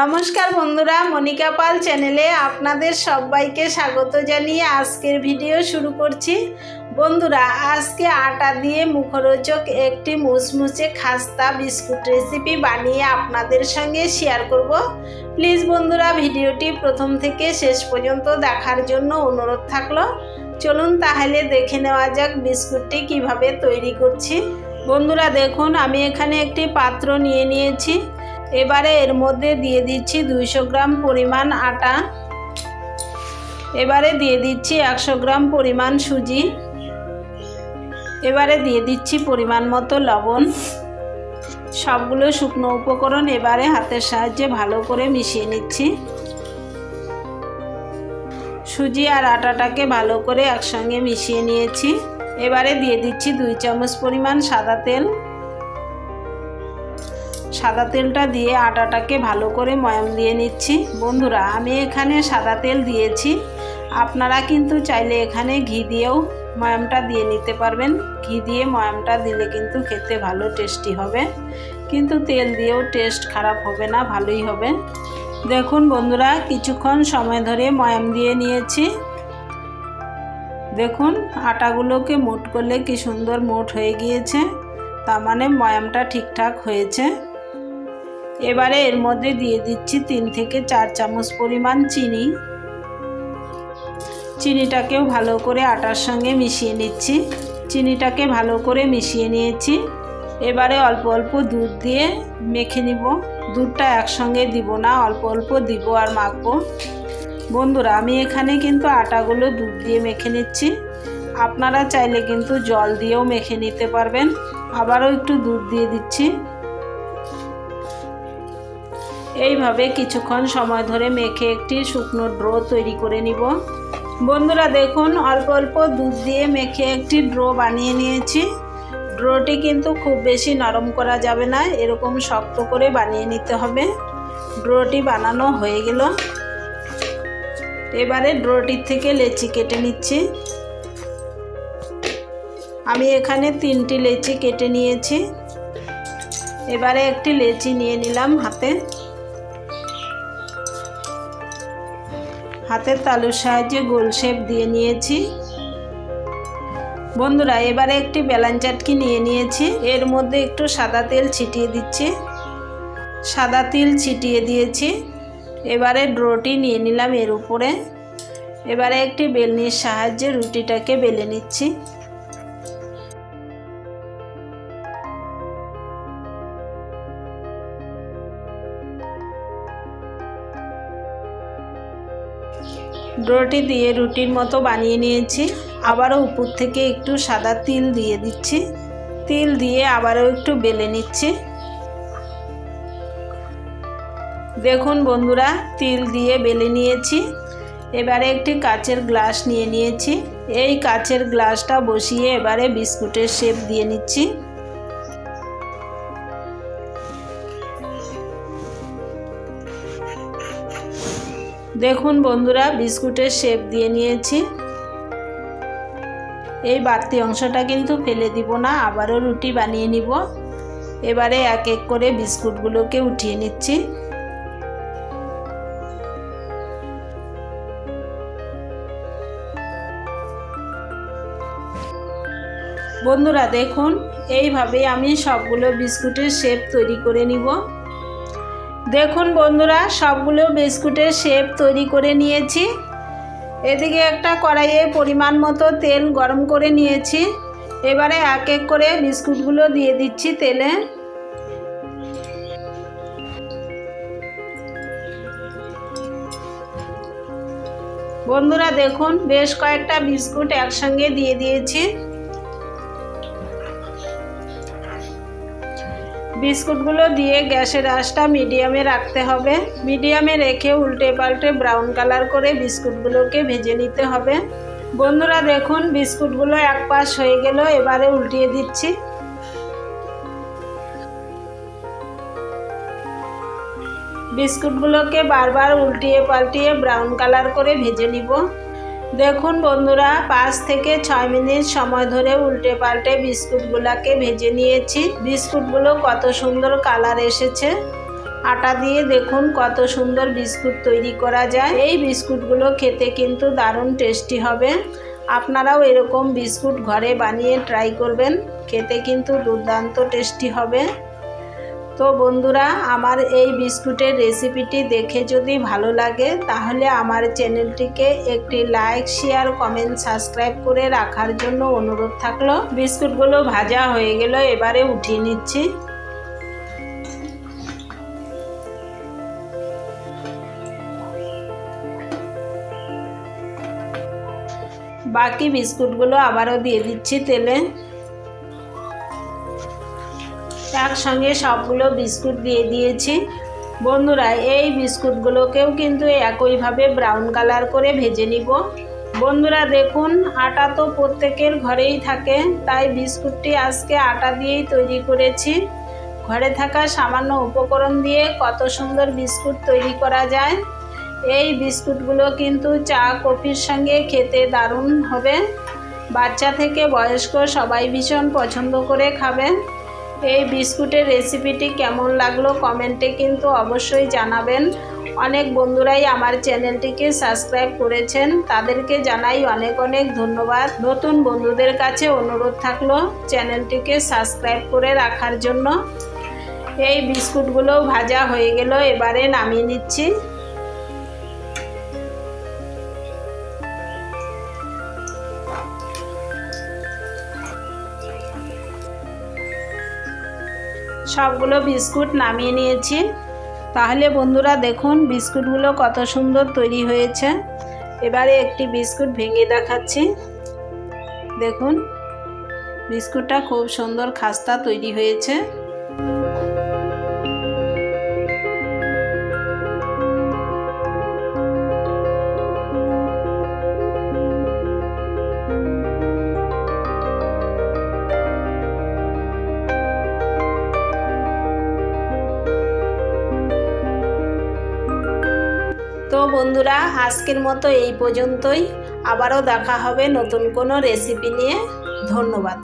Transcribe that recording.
নমস্কার বন্ধুরা, মনিকা পাল চ্যানেলে আপনাদের সবাইকে স্বাগত জানিয়ে আজকের ভিডিও শুরু করছি। বন্ধুরা, আজকে আটা দিয়ে মুখরোচক একটি মুচমুচে খাস্তা বিস্কুট রেসিপি বানিয়ে আপনাদের সঙ্গে শেয়ার করব। প্লিজ বন্ধুরা, ভিডিওটি প্রথম থেকে শেষ পর্যন্ত দেখার জন্য অনুরোধ থাকল। চলুন তাহলে দেখে নেওয়া যাক বিস্কুটটি কীভাবে তৈরি করছি। বন্ধুরা, দেখুন, আমি এখানে একটি পাত্র নিয়ে নিয়েছি। এবারে এর মধ্যে দিয়ে দিচ্ছি দুইশো গ্রাম পরিমাণ আটা। এবারে দিয়ে দিচ্ছি একশো গ্রাম পরিমাণ সুজি। এবারে দিয়ে দিচ্ছি পরিমাণ মতো লবণ। সবগুলো শুকনো উপকরণ এবারে হাতের সাহায্যে ভালো করে মিশিয়ে নিচ্ছি। সুজি আর আটাটাকে ভালো করে একসঙ্গে মিশিয়ে নিয়েছি। এবারে দিয়ে দিচ্ছি দুই চামচ পরিমাণ সাদা তেল। সাদা তেলটা দিয়ে আটাটাকে ভালো করে ময়াম দিয়ে নিচ্ছি। বন্ধুরা, আমি এখানে সাদা তেল দিয়েছি। আপনারা কিন্তু চাইলে এখানে ঘি দিয়েও ময়ামটা দিয়ে নিতে পারবেন। ঘি দিয়ে ময়ামটা দিলে কিন্তু খেতে ভালো টেস্টি হবে। কিন্তু তেল দিয়েও টেস্ট খারাপ হবে না, ভালোই হবে। দেখুন বন্ধুরা, কিছুক্ষণ সময় ধরে ময়াম দিয়ে নিয়েছি। দেখুন, আটাগুলোকে মোট করলে কি সুন্দর মোট হয়ে গিয়েছে। তার মানে ময়ামটা ঠিকঠাক হয়েছে। এবারে এর মধ্যে দিয়ে দিচ্ছি তিন থেকে চার চামচ পরিমাণ চিনি। চিনিটাকেও ভালো করে আটার সঙ্গে মিশিয়ে নিচ্ছি। চিনিটাকে ভালো করে মিশিয়ে নিয়েছি। এবারে অল্প অল্প দুধ দিয়ে মেখে নিব। দুধটা একসঙ্গে দিব না, অল্প অল্প দিব আর মাখবো। বন্ধুরা, আমি এখানে কিন্তু আটাগুলো দুধ দিয়ে মেখে নিচ্ছি। আপনারা চাইলে কিন্তু জল দিয়েও মেখে নিতে পারবেন। আবারও একটু দুধ দিয়ে দিচ্ছি। এইভাবে কিছুক্ষণ সময় ধরে মেখে একটি শুকনো ড্রো তৈরি করে নিব। বন্ধুরা দেখুন, অল্প অল্প দুধ দিয়ে মেখে একটি ড্রো বানিয়ে নিয়েছি। ড্রোটি কিন্তু খুব বেশি নরম করা যাবে না, এরকম শক্ত করে বানিয়ে নিতে হবে। ড্রোটি বানানো হয়ে গেল। এবারে ড্রোটির থেকে লেচি কেটে নিচ্ছি। আমি এখানে তিনটি লেচি কেটে নিয়েছি। এবারে একটি লেচি নিয়ে নিলাম হাতে। হাতের তালুর সাহায্যে গোল শেপ দিয়ে নিয়েছি। বন্ধুরা, এবারে একটি বেলান চাটকি নিয়ে নিয়েছি। এর মধ্যে একটু সাদা তেল ছিটিয়ে দিচ্ছি। সাদা তিল ছিটিয়ে দিয়েছি। এবারে ড্রোটি নিয়ে নিলাম এর উপরে। এবারে একটি বেলনির সাহায্যে রুটিটাকে বেলে নিচ্ছি। ডোটি দিয়ে রুটির মতো বানিয়ে নিয়েছি। আবারও উপর থেকে একটু সাদা তিল দিয়ে দিচ্ছি। তিল দিয়ে আবারও একটু বেলে নিচ্ছি। দেখুন বন্ধুরা, তিল দিয়ে বেলে নিয়েছি। এবারে একটি কাচের গ্লাস নিয়ে নিয়েছি। এই কাচের গ্লাসটা বসিয়ে এবারে বিস্কুটের শেপ দিয়ে নিচ্ছি। দেখুন বন্ধুরা, বিস্কুটের শেপ দিয়ে নিয়েছি। এই বাড়তি অংশটা কিন্তু ফেলে দিব না, আবারও রুটি বানিয়ে নিব। এবারে এক এক করে বিস্কুটগুলোকে উঠিয়ে নিচ্ছি। বন্ধুরা, দেখুন, এইভাবে আমি সবগুলো বিস্কুটের শেপ তৈরি করে নিব। দেখুন বন্ধুরা, সবগুলো বিস্কুটের শেপ তৈরি করে নিয়েছি। এদিকে একটা কড়াইয়ে পরিমাণ মতো তেল গরম করে নিয়েছি। এবারে এক এক করে বিস্কুটগুলো দিয়ে দিচ্ছি তেলে। বন্ধুরা, দেখুন, বেশ কয়েকটা বিস্কুট একসঙ্গে দিয়ে দিয়েছি। বিস্কুটগুলো দিয়ে গ্যাসের আঁচটা মিডিয়ামে রাখতে হবে। মিডিয়ামে রেখে উল্টে পাল্টে ব্রাউন কালার করে বিস্কুটগুলোকে ভেজে নিতে হবে। বন্ধুরা, দেখুন, বিস্কুটগুলো এক পাশ হয়ে গেল, এবারে উল্টিয়ে দিচ্ছি। বিস্কুটগুলোকে বারবার উল্টিয়ে পাল্টিয়ে ব্রাউন কালার করে ভেজে নিব। দেখুন বন্ধুরা, পাঁচ থেকে ছয় মিনিট সময় ধরে উল্টে পাল্টে বিস্কুটগুলোকে ভেজে নিয়েছি। বিস্কুটগুলো কত সুন্দর কালার এসেছে। আটা দিয়ে দেখুন কত সুন্দর বিস্কুট তৈরি করা যায়। এই বিস্কুটগুলো খেতে কিন্তু দারুণ টেস্টি হবে। আপনারাও এরকম বিস্কুট ঘরে বানিয়ে ট্রাই করবেন। খেতে কিন্তু দুর্দান্ত টেস্টি হবে। তো বন্ধুরা, আমার এই বিস্কুটের রেসিপিটি দেখে যদি ভালো লাগে, তাহলে আমার চ্যানেলটিকে একটি লাইক, শেয়ার, কমেন্ট, সাবস্ক্রাইব করে রাখার জন্য অনুরোধ থাকল। বিস্কুটগুলো ভাজা হয়ে গেল, এবারে উঠিয়ে নিচ্ছি। বাকি বিস্কুটগুলো আবারও দিয়ে দিচ্ছি তেলে। একসঙ্গে সবগুলো বিস্কুট দিয়ে দিয়েছি। বন্ধুরা, এই বিস্কুটগুলোকেও কিন্তু একইভাবে ব্রাউন কালার করে ভেজে নিব। বন্ধুরা, দেখুন, আটা তো প্রত্যেকের ঘরেই থাকে, তাই বিস্কুটটি আজকে আটা দিয়েই তৈরি করেছি। ঘরে থাকা সামান্য উপকরণ দিয়ে কত সুন্দর বিস্কুট তৈরি করা যায়। এই বিস্কুটগুলো কিন্তু চা, কফির সঙ্গে খেতে দারুণ হবে। বাচ্চা থেকে বয়স্ক সবাই ভীষণ পছন্দ করে খাবেন এই বিস্কুটের রেসিপিটি কেমন লাগল কমেন্টে কিন্তু অবশ্যই জানাবেন। অনেক বন্ধুরাই আমার চ্যানেলটিকে সাবস্ক্রাইব করেছেন। তাদেরকে জানাই অনেক অনেক ধন্যবাদ। নতুন বন্ধুদের কাছে অনুরোধ থাকল চ্যানেলটিকে সাবস্ক্রাইব করে রাখার জন্য। এই বিস্কুটগুলো ভাজা হয়ে গেল, এবারে নামিয়ে নিচ্ছি। সবগুলো বিস্কুট নামিয়ে নিয়েছি। তাহলে বন্ধুরা দেখুন বিস্কুটগুলো কত সুন্দর তৈরি হয়েছে। এবারে একটি বিস্কুট ভেঙে দেখাচ্ছি। দেখুন, বিস্কুটটা খুব সুন্দর খাস্তা তৈরি হয়েছে। তো বন্ধুরা আজকের মতো এই পর্যন্তই। আবারও দেখা হবে নতুন কোনো রেসিপি নিয়ে। ধন্যবাদ।